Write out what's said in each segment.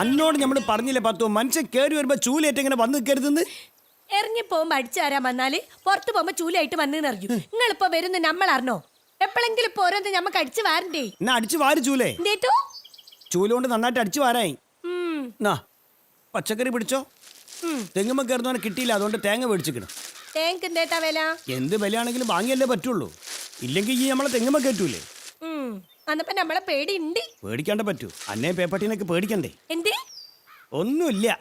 അന്നോട് നമ്മൾ പറഞ്ഞില്ലേ പത്തു? മനുഷ്യൻ കേറി വരുമ്പോ ചൂലേറ്റ് ഇങ്ങനെ വന്ന് കരുതുന്നു എറിഞ്ഞു പോകുമ്പോ അടിച്ചു തരാൻ വന്നാൽ? പുറത്തു പോകുമ്പോ ചൂലായിട്ട് വന്നെന്ന് അറിയൂ നിങ്ങൾ ഇപ്പൊ വരുന്ന നമ്മൾ അറിഞ്ഞോ എപ്പോഴെങ്കിലും ഇപ്പൊ ഓരോന്ന് നമുക്ക് അടിച്ചു വാരണ്ടേ? എന്നാ അടിച്ചു വാരി ചൂലേ. എന്തേറ്റോ? ചൂലുകൊണ്ട് നന്നായിട്ട് അടിച്ചു വാരായി. എന്നാ പച്ചക്കറി പിടിച്ചോ. തെങ്ങുമ്പോ കയറുന്നവനെ കിട്ടിയില്ല അതുകൊണ്ട് തേങ്ങ മേടിച്ചിക്കണം തേങ്ങക്ക് എന്തേട്ടാ വില? എന്ത് വിലയാണെങ്കിലും വാങ്ങിയല്ലേ പറ്റുള്ളൂ. ഇല്ലെങ്കിൽ ഈ നമ്മളെ തെങ്ങുമ്പോ കയറ്റൂലേ ഉം അന്നപ്പോ നമ്മളെ പേടി ഉണ്ട് പേടിക്കാണ്ട പറ്റൂ. അന്നേ പേപ്പട്ടിനൊക്കെ പേടിക്കണ്ടേ? എന്തേ? ഒന്നുമില്ല.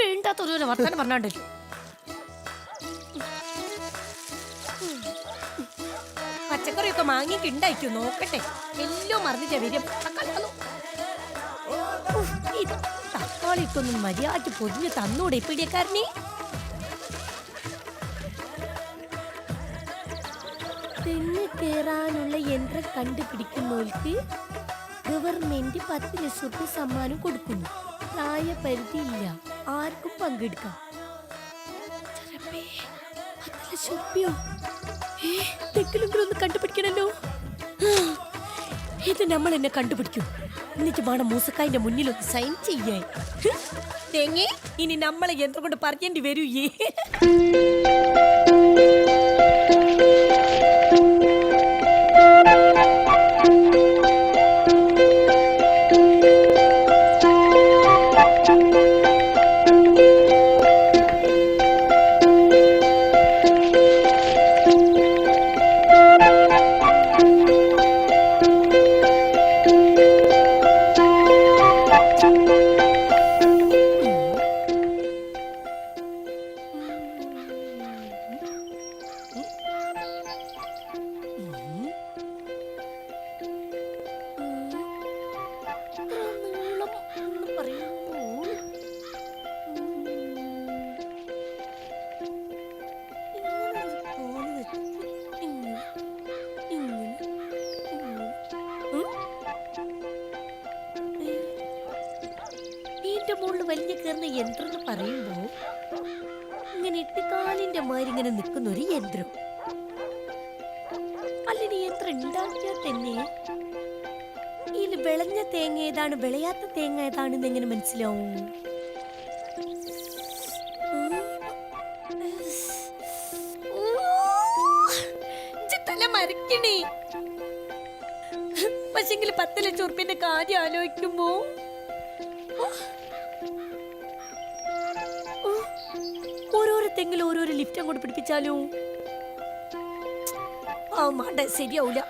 വേണ്ടാത്തൊരു വർത്താനം പറഞ്ഞോണ്ടല്ലോ പച്ചക്കറിയൊക്കെ മാങ്ങിക്ക് ഉണ്ടായിക്കോ നോക്കട്ടെ. എല്ലാം മറന്നിട്ടാ വരും തക്കാളി ഒന്ന് മര്യാദ പൊതിഞ്ഞ് തന്നൂടെ പിടിയക്കാരനെ? തെങ്ങ് കയറാനുള്ള യന്ത്രം കണ്ടുപിടിക്കുന്നവർക്ക് ഗവൺമെന്റ് പത്ത് ലക്ഷം റുപ്യ സമ്മാനം കൊടുക്കുന്നു. പ്രായപരിധിയില്ല. ആർക്കും പങ്കെടുക്കാം. കണ്ടുപിടിക്കണല്ലോ. ഇത് നമ്മൾ എന്നെ കണ്ടുപിടിക്കും. എന്നിട്ട് വേണം മൂസക്കായിന്റെ മുന്നിൽ ഒന്ന് സൈൻ ചെയ്യാൻ തേങ്ങേ ഇനി നമ്മളെ യന്ത്രം കൊണ്ട് പറയേണ്ടി വരൂ. വലിയ കയറുന്ന യന്ത്രം എന്ന് പറയുമ്പോ ഇങ്ങനെ എട്ടുകാലിന്റെ മാതിരി ഇങ്ങനെ നിൽക്കുന്ന ഒരു യന്ത്രം അല്ലെങ്കിൽ യന്ത്രം ഉണ്ടാക്കിയാൽ തന്നെ ഇതിൽ വിളഞ്ഞ തേങ്ങ ഏതാണ് വിളയാത്ത തേങ്ങ ഏതാണെന്ന് എങ്ങനെ മനസ്സിലാവും? പക്ഷെങ്കിൽ പത്ത് ലക്ഷം കാര്യം ആലോചിക്കുമ്പോ തെങ്ങിൽ ഓരോരോ ലിഫ്റ്റ് അങ്ങോട്ട് പിടിപ്പിച്ചാലോ ആ മാണ്ട ശരിയാവൂല.